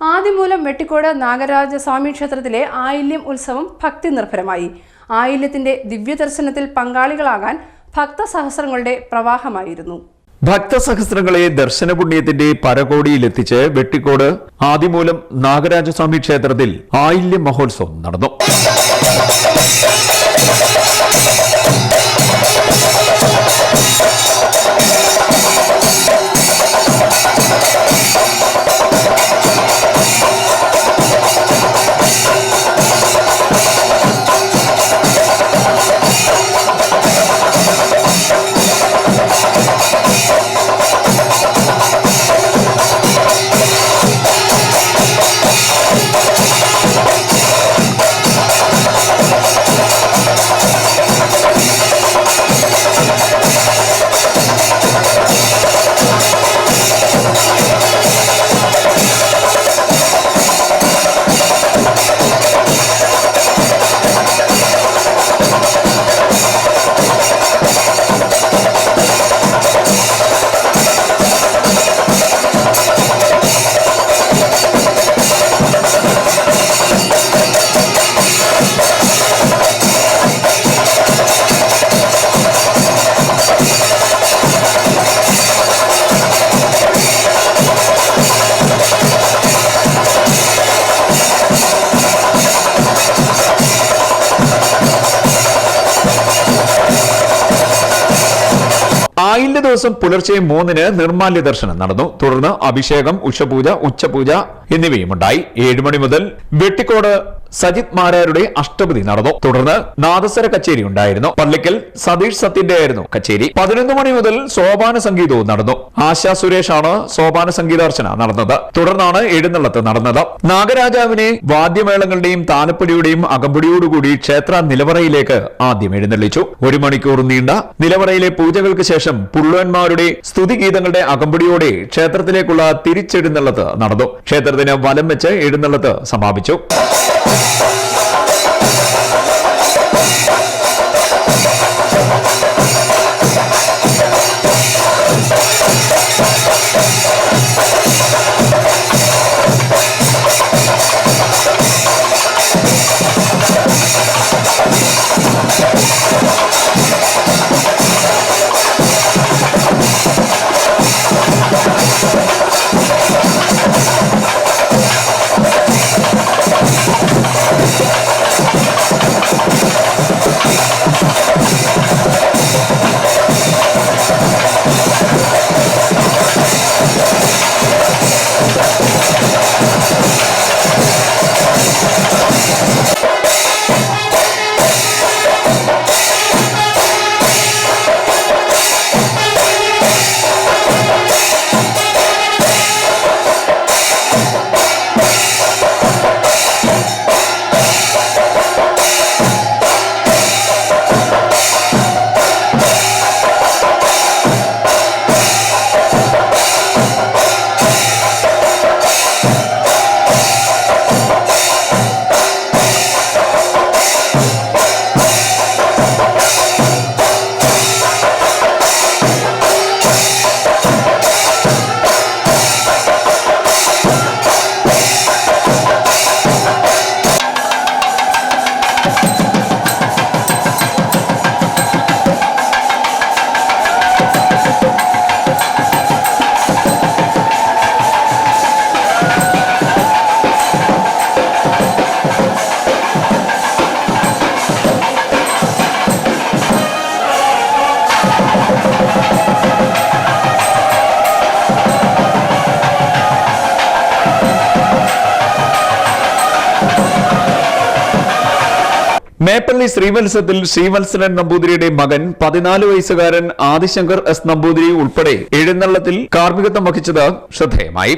ആദിമൂലം വെട്ടിക്കോട് നാഗരാജ സ്വാമി ക്ഷേത്രത്തിലെ ആയില്യം ഉത്സവം ഭക്തി നിർഭരമായി. ആയില്യത്തിന്റെ ദിവ്യദർശനത്തിൽ പങ്കാളികളാകാൻ ഭക്തസഹസ്രങ്ങളുടെ പ്രവാഹമായിരുന്നു. ഭക്തസഹസ്രങ്ങളെ ദർശനപുണ്യത്തിന്റെ പരകോടിയിലെത്തിച്ച് വെട്ടിക്കോട് ആദിമൂലം നാഗരാജസ്വാമി ക്ഷേത്രത്തിൽ ആയില്യ മഹോത്സവം നടന്നു. ദിവസം പുലർച്ചെ മൂന്നിന് നിർമാല്യ ദർശനം നടന്നു. തുടർന്ന് അഭിഷേകം ഉഷപൂജ ഉച്ചപൂജ എന്നിവയും ഉണ്ടായി ഏഴു മണി മുതൽ വെട്ടിക്കോട് സജിത് മാരാരുടെ അഷ്ടപതി നടന്നു. തുടർന്ന് നാദസ്വര കച്ചേരി ഉണ്ടായിരുന്നു. പള്ളിക്കൽ സതീഷ് സത്യന്റെ ആയിരുന്നു കച്ചേരി. പതിനൊന്ന് മണി മുതൽ സോപാന സംഗീതവും നടന്നു. ആശാ സുരേഷ് ആണ് സോപാന സംഗീതാർച്ചന നടന്നത്. തുടർന്നാണ് എഴുന്നള്ളത്ത് നടന്നത്. നാഗരാജാവിനെ വാദ്യമേളങ്ങളുടെയും താലപ്പൊലിയുടെയും അകമ്പടിയോടുകൂടി ക്ഷേത്ര നിലവറയിലേക്ക് ആദ്യം എഴുന്നള്ളിച്ചു. ഒരു മണിക്കൂർ നീണ്ട നിലവറയിലെ പൂജകൾക്ക് ശേഷം പുള്ളുവന്മാരുടെ സ്തുതിഗീതങ്ങളുടെ അകമ്പടിയോടെ ക്ഷേത്രത്തിലേക്കുള്ള തിരിച്ചെഴുന്നള്ളത്ത് നടന്നു. ക്ഷേത്രത്തിന് വലം വെച്ച് എഴുന്നള്ളത്ത് സമാപിച്ചു. മേപ്പള്ളി ശ്രീവത്സത്തിൽ ശ്രീവത്സരൻ നമ്പൂതിരിയുടെ മകൻ പതിനാല് വയസ്സുകാരൻ ആദിശങ്കർ എസ് നമ്പൂതിരി ഉൾപ്പെടെ എഴുന്നള്ളത്തിൽ കാർമ്മികത്വം വഹിച്ചത് ശ്രദ്ധേയമായി.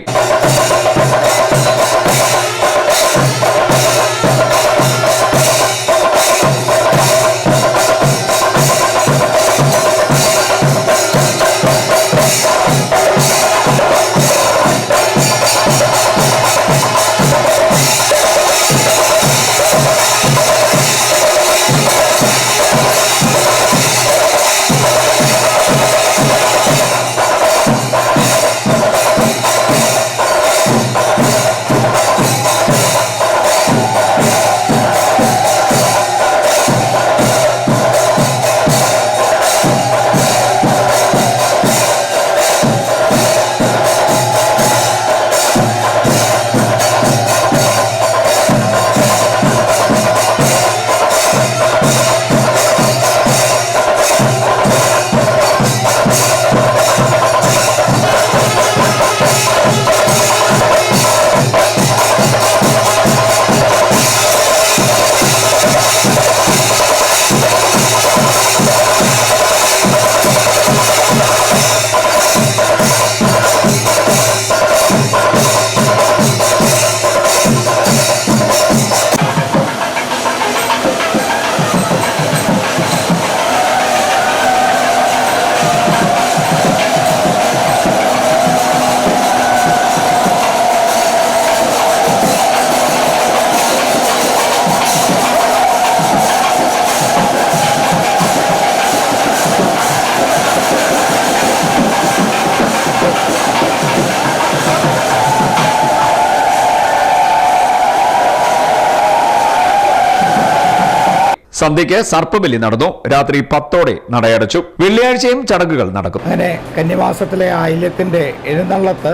സന്ധ്യയ്ക്ക് സർപ്പബലി നടന്നു. രാത്രി പത്തോടെ നടയടച്ചു. വെള്ളിയാഴ്ചയും ചടങ്ങുകൾ നടക്കും. അങ്ങനെ കന്നിമാസത്തിലെ ആയില്യത്തിന്റെ എഴുന്നള്ളത്ത്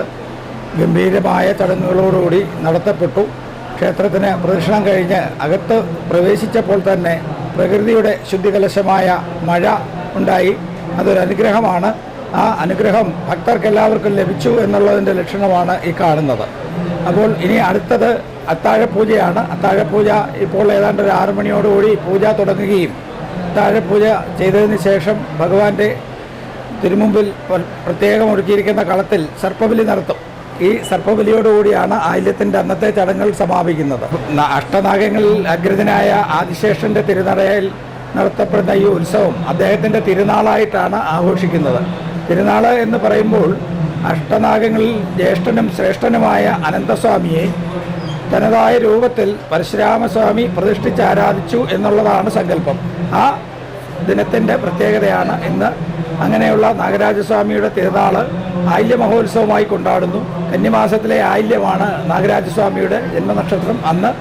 ഗംഭീരമായ ചടങ്ങുകളോടുകൂടി നടത്തപ്പെട്ടു. ക്ഷേത്രത്തിന് പ്രദക്ഷിണം കഴിഞ്ഞ് അകത്ത് പ്രവേശിച്ചപ്പോൾ തന്നെ പ്രകൃതിയുടെ ശുദ്ധികലശമായ മഴ ഉണ്ടായി. അതൊരു അനുഗ്രഹമാണ്. ആ അനുഗ്രഹം ഭക്തർക്കെല്ലാവർക്കും ലഭിച്ചു എന്നുള്ളതിന്റെ ലക്ഷണമാണ് ഈ കാണുന്നത്. അപ്പോൾ ഇനി അടുത്തത് അത്താഴപൂജയാണ്. അത്താഴപൂജ ഇപ്പോൾ ഏതാണ്ട് ഒരു ആറു മണിയോടുകൂടി പൂജ തുടങ്ങുകയും അത്താഴപൂജ ചെയ്തതിന് ശേഷം ഭഗവാന്റെ തിരുമുമ്പിൽ പ്ര- പ്രത്യേകം ഒരുക്കിയിരിക്കുന്ന കളത്തിൽ സർപ്പബലി നടത്തും. ഈ സർപ്പബലിയോടുകൂടിയാണ് ആയില്യത്തിന്റെ അന്നത്തെ ചടങ്ങുകൾ സമാപിക്കുന്നത്. അഷ്ടനാഗങ്ങളിൽ അഗ്രതനായ ആദിശേഷന്റെ തിരുനടയിൽ നടത്തപ്പെടുന്ന ഈ ഉത്സവം അദ്ദേഹത്തിന്റെ തിരുനാളായിട്ടാണ് ആഘോഷിക്കുന്നത്. തിരുനാൾ എന്ന് പറയുമ്പോൾ അഷ്ടനാഗങ്ങളിൽ ജ്യേഷ്ഠനും ശ്രേഷ്ഠനുമായ അനന്തസ്വാമിയെ തനതായ രൂപത്തിൽ പരശുരാമസ്വാമി പ്രതിഷ്ഠിച്ച് ആരാധിച്ചു എന്നുള്ളതാണ് സങ്കല്പം. ആ ദിനത്തിന്റെ പ്രത്യേകതയാണ് ഇന്ന്. അങ്ങനെയുള്ള നാഗരാജസ്വാമിയുടെ തിരുനാൾ ആയില്യ മഹോത്സവമായി കൊണ്ടാടുന്നു. കന്നിമാസത്തിലെ ആയില്യമാണ് നാഗരാജസ്വാമിയുടെ ജന്മനക്ഷത്രം. അന്ന്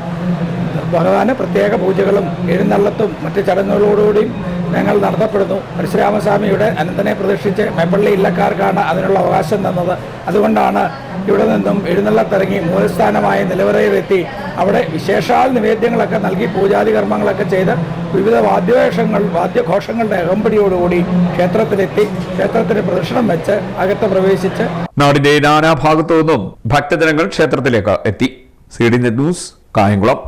ഭഗവാന് പ്രത്യേക പൂജകളും എഴുന്നള്ളത്തും മറ്റ് ചടങ്ങുകളോടുകൂടിയും ഞങ്ങൾ നടത്തപ്പെടുന്നു. പരശുരാമസ്വാമിയുടെ അനന്തനെ പ്രതിഷ്ഠിച്ച് മേപ്പള്ളി ഇല്ലക്കാർക്കാണ് അതിനുള്ള അവകാശം തന്നത്. അതുകൊണ്ടാണ് ഇവിടെ നിന്നും എഴുന്നള്ളത്തിറങ്ങി മൂലസ്ഥാനമായ നിലവറയിലെത്തി. അവിടെ വിശേഷാൽ നിവേദ്യങ്ങളൊക്കെ നൽകി പൂജാതി കർമ്മങ്ങളൊക്കെ ചെയ്ത് വിവിധ വാദ്യവേഷങ്ങൾ വാദ്യഘോഷങ്ങളുടെ അകമ്പടിയോടുകൂടി ക്ഷേത്രത്തിലെത്തി. ക്ഷേത്രത്തിന് പ്രദക്ഷിണം വെച്ച് അകത്ത് പ്രവേശിച്ച് നാടിന്റെ നാനാഭാഗത്തു നിന്നും ഭക്തജനങ്ങൾ ക്ഷേത്രത്തിലേക്ക് എത്തി. C D news Kayamkulam.